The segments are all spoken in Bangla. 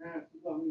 হ্যাঁ শুধু আমি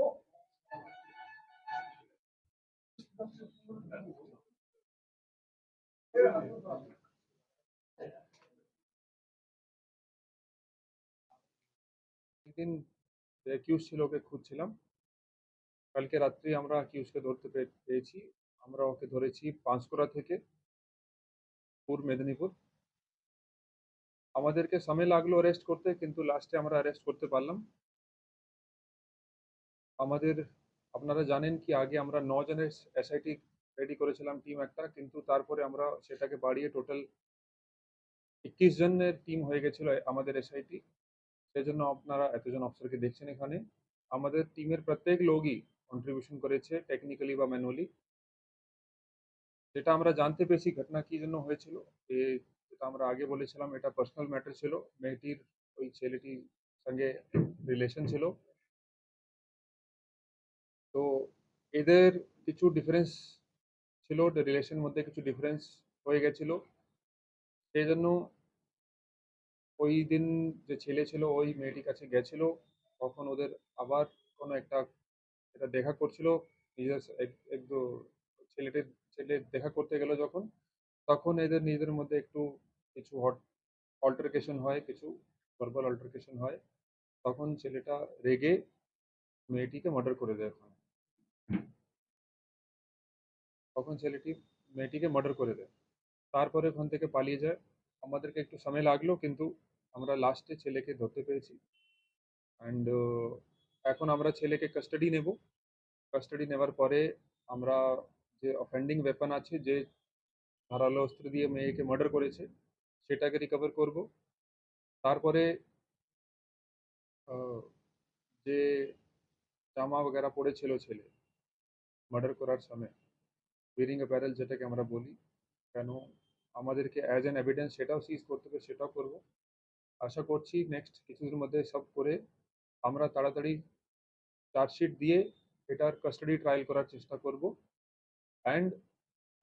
দিন অ্যাকিউজ ছিল ওকে খুঁজছিলাম। কালকে রাত্রি আমরা অ্যাকিউজকে ধরতে পেরেছি আমরা ওকে ধরেছি পাঁশকুড়া থেকে পূর্ব মেদিনীপুর। আমাদেরকে সময় লাগল অ্যারেস্ট করতে, কিন্তু লাস্টে আমরা অ্যারেস্ট করতে পারলাম। আমাদের, আপনারা জানেন কি, আগে আমরা জনের এসআইটি রেডি করেছিলাম টিম একটা, কিন্তু তারপরে আমরা সেটাকে বাড়িয়ে টোটাল একত্রিশ জনের টিম হয়ে গেছিল আমাদের এসআইটি সেই জন্য আপনারা এতজন অফিসারকে দেখছেন এখানে। আমাদের টিমের প্রত্যেক লোকই কন্ট্রিবিউশন করেছে টেকনিক্যালি বা ম্যানুয়ালি যেটা আমরা জানতে পেরেছি ঘটনা কি জন্য হয়েছিল যেটা আমরা আগে বলেছিলাম, এটা পার্সোনাল ম্যাটার ছিল। মেয়েটির ওই ছেলেটির সঙ্গে রিলেশন ছিল। তো এদের কিছু ডিফারেন্স ছিল রিলেশন মধ্যে কিছু ডিফারেন্স হয়ে গেছিল। সেই জন্য ওই দিন যে ছেলে ছিল, ওই মেয়েটির কাছে গেছিল। তখন ওদের আবার কোনো একটা এটা দেখা করছিল। নিজের এক এক দু, ছেলেটির ছেলে দেখা করতে গেল যখন। তখন এদের নিজেদের মধ্যে একটু কিছু হট অল্টারকেশন হয়, কিছু ভার্বাল অল্টারকেশন হয়। তখন ছেলেটা রেগে মেয়েটিকে মার্ডার করে দেয় ওখানে। তখন ছেলেটি মেয়েটিকে মার্ডার করে দেয়। তারপরে ওখান থেকে পালিয়ে যায়। আমাদেরকে একটু সময় লাগল, কিন্তু আমরা লাস্টে ছেলেকে ধরতে পেরেছি। অ্যান্ড এখন আমরা ছেলেকে কাস্টাডি নেব। কাস্টাডি নেওয়ার পরে আমরা যে অফেন্ডিং ওয়েপন আছে, যে ধারালো অস্ত্র দিয়ে মেয়েকে মার্ডার করেছে, সেটাকে রিকভার করব। তারপরে যে জামা বগেরা পড়েছিল ছেলে মার্ডার করার সময় উইরিং অ্যাপারেল যেটাকে আমরা বলি, কেন আমাদেরকে অ্যাজ অ্যান এভিডেন্স সেটাও সিজ করতে হবে, সেটাও করব। আশা করছি নেক্সট কিছুদিনের মধ্যে সব করে আমরা তাড়াতাড়ি চার্জশিট দিয়ে এটার কাস্টাডি ট্রায়াল করার চেষ্টা করব। অ্যান্ড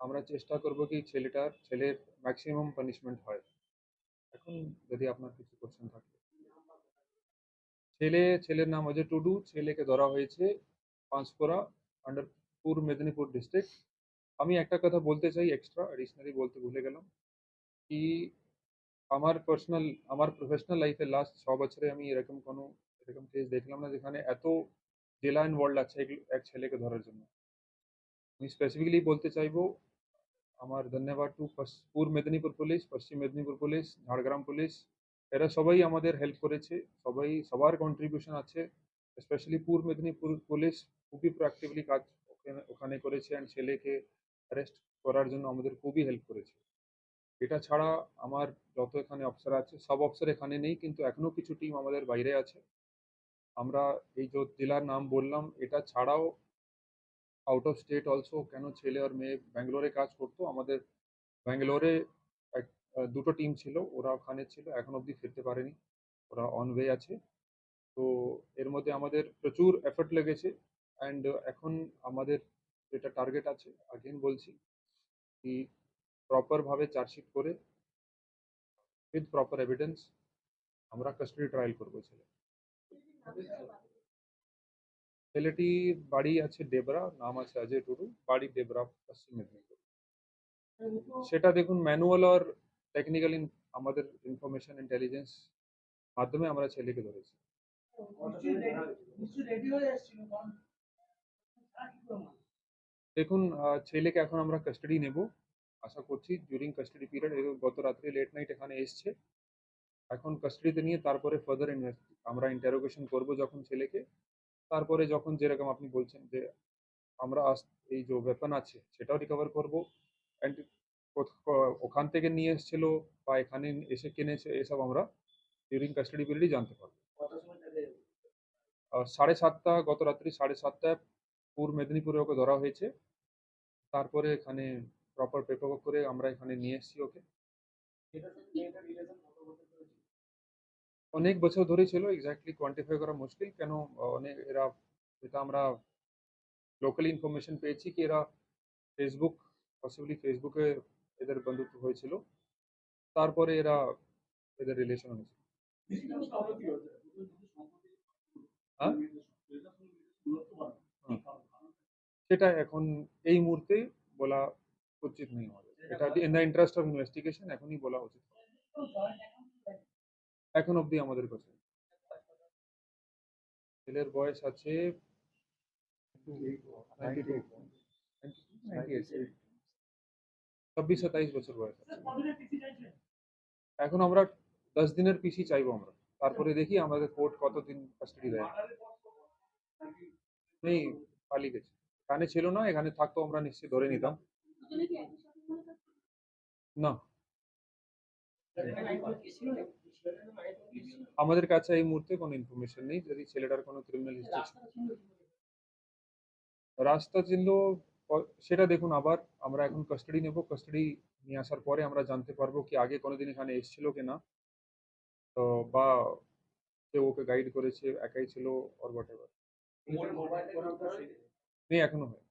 আমরা চেষ্টা করব কি ছেলেটার, ছেলের ম্যাক্সিমাম পানিশমেন্ট হয়। এখন যদি আপনার কিছু কোশ্চেন থাকে। ছেলে, ছেলের নাম অজয় টুডু, ছেলেকে ধরা হয়েছে পাঁচপোরা আন্ডার পূর্ব মেদিনীপুর ডিস্ট্রিক্ট আমি একটা কথা বলতে চাই এক্সট্রা অ্যাডিশনালি বলতে ভুলে গেলাম কি আমার পার্সোনাল আমার প্রফেশনাল লাইফে লাস্ট ছ বছরে আমি এরকম কোনো, এরকম কেস দেখলাম না যেখানে এত জেলা ইনভলভ আছে এক ছেলেকে ধরার জন্য। আমি স্পেসিফিক্যালি বলতে চাইব আমার ধন্যবাদ টু পূর্ব মেদিনীপুর পুলিশ পশ্চিম মেদিনীপুর পুলিশ ঝাড়গ্রাম পুলিশ এরা সবাই আমাদের হেল্প করেছে, সবাই, সবার কন্ট্রিবিউশন আছে স্পেশালি পূর্ব মেদিনীপুর পুলিশ খুবই প্রোঅ্যাক্টিভলি কাজ ওখানে করেছে অ্যান্ড ছেলেকে অ্যারেস্ট করার জন্য আমাদের খুবই হেল্প করেছে। এটা ছাড়া আমার যত এখানে অফিসার আছে, সব অফিসার এখানে নেই, কিন্তু এখনও কিছু টিম আমাদের বাইরে আছে। আমরা এই যে জেলার নাম বললাম, এটা ছাড়াও আউট অফ স্টেট অলসো কেন ছেলে আর মেয়ে ব্যাঙ্গালোরে কাজ করতো? আমাদের ব্যাঙ্গালোরে এক- দুটো টিম ছিল, ওরা ওখানে ছিল, এখন অবধি ফিরতে পারেনি। ওরা অন ওয়ে আছে। তো এর মধ্যে আমাদের প্রচুর এফর্ট লেগেছে। অ্যান্ড এখন আমাদের যেটা টার্গেট আছে আগেন বলছি, কি প্রপারভাবে চার্জশিট করে উইথ প্রপার এভিডেন্স আমরা কাস্টাডি ট্রায়াল করব ছেলে। ছেলেটির বাড়ি আছে ডেবরা নাম আছে অজয় টুডু বাড়ি ডেবরা পশ্চিম মেদিনীপুর। সেটা দেখুন ম্যানুয়াল আর টেকনিক্যাল আমাদের ইনফরমেশন ইন্টেলিজেন্স মাধ্যমে আমরা ছেলেকে ধরেছি। দেখুন ছেলেকে এখন আমরা কাস্টাডি নেব। আশা করছি ডিউরিং কাস্টাডি পিরিয়ড গত রাত্রে লেট নাইট এখানে এসছে। এখন কাস্টাডিতে নিয়ে তারপরে ফার্দার আমরা ইন্টারোগেশন করব যখন ছেলেকে। তারপরে যখন যেরকম আপনি বলছেন যে, আমরা এই যে ওয়েপন আছে সেটাও রিকভার করব। অ্যান্ড ওখান থেকে নিয়ে এসেছিল বা এখানে এসে কিনেছে এসব আমরা ডিউরিং কাস্টাডি পিরিয়ডই জানতে পারব। সাড়ে সাতটা, গত রাত্রি সাড়ে সাতটায় পূর্ব মেদিনীপুরে ওকে ধরা হয়েছে। তারপরে এখানে প্রপার পেপার করে আমরা এখানে নিয়ে এসেছি ওকে। অনেক বছর ধরে ছিল এক্স্যাক্টলি কোয়ান্টিফাই করা মুশকিল। কেন অনেক এরা যেটা আমরা লোকাল ইনফরমেশন পেয়েছি কি এরা ফেসবুক পসিবলি ফেসবুকে এদের বন্ধুত্ব হয়েছিল। তারপরে এরা এদের রিলেশন হয়েছে। হ্যাঁ? সেটা এখন এই মুহূর্তে বলা উচিত নেই আমাদের। এটা in the interest of investigation এখনই বলা উচিত। এখন অবধি আমাদের কাছে ছেলের বয়স আছে ছাব্বিশ সাতাইশ বছর বয়স আছে। এখন আমরা দশ দিনের পিসি চাইব আমরা। তারপরে দেখি আমাদের কোর্ট কতদিন কাস্টাডি দেয়। নেই পালিয়ে গেছে। এখানে ছিল না এখানে থাকতো আমরা নিশ্চয়ই ধরে নিতাম। না। আমাদের কাছে এই মুহূর্তে কোনো ইনফরমেশন নেই যদি ছেলেটার কোনো ক্রিমিনাল হিস্ট্রি রাস্তা ছিল সেটা দেখুন আবার আমরা এখন কাস্টাডি নেব। কাস্টাডি নিয়ে আসার পরে আমরা জানতে পারব কি আগে কোনোদিন এখানে এসেছিল কি না। তো বা কেউ ওকে গাইড করেছে একাই ছিল অর হোয়াট এভার নেই এখনও হয়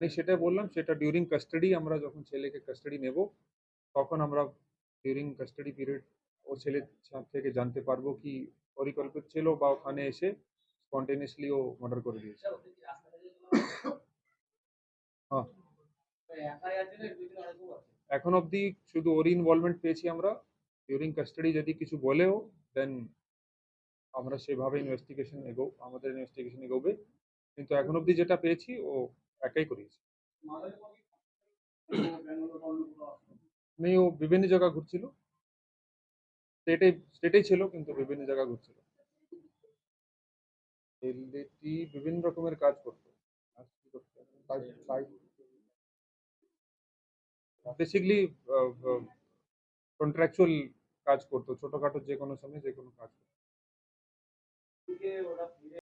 নেই সেটা বললাম, সেটা ডিউরিং কাস্টাডি আমরা যখন ছেলেকে কাস্টাডি নেব, তখন আমরা ডিউরিং কাস্টাডি পিরিয়ড ও ছেলে থেকে জানতে পারব কি পরিকল্পিত ছিল বা ওখানে এসে স্পন্টেনিয়াসলি ও মার্ডার করে দিয়েছে। হ্যাঁ। এখন অবধি শুধু ওর ইনভলভমেন্ট পেয়েছি আমরা। ডিউরিং কাস্টাডি যদি কিছু বলেও দেন আমরা সেভাবে ইনভেস্টিগেশন এগো, আমাদের ইনভেস্টিগেশন এগোবে। কিন্তু এখন অবধি যেটা পেয়েছি, ও একাই করিয়েছে। নেই ও বিভিন্ন জায়গা ঘুরছিল। স্টেটে স্টেটেই ছিল, কিন্তু বিভিন্ন জায়গা ঘুরছিল। ছেলেটি বিভিন্ন রকমের কাজ করতো। বেসিকলি কন্ট্রাকচুয়াল কাজ করতো, ছোটখাটো যে কোনো সময় যে কোনো কাজ করতো। incluye una pirámide.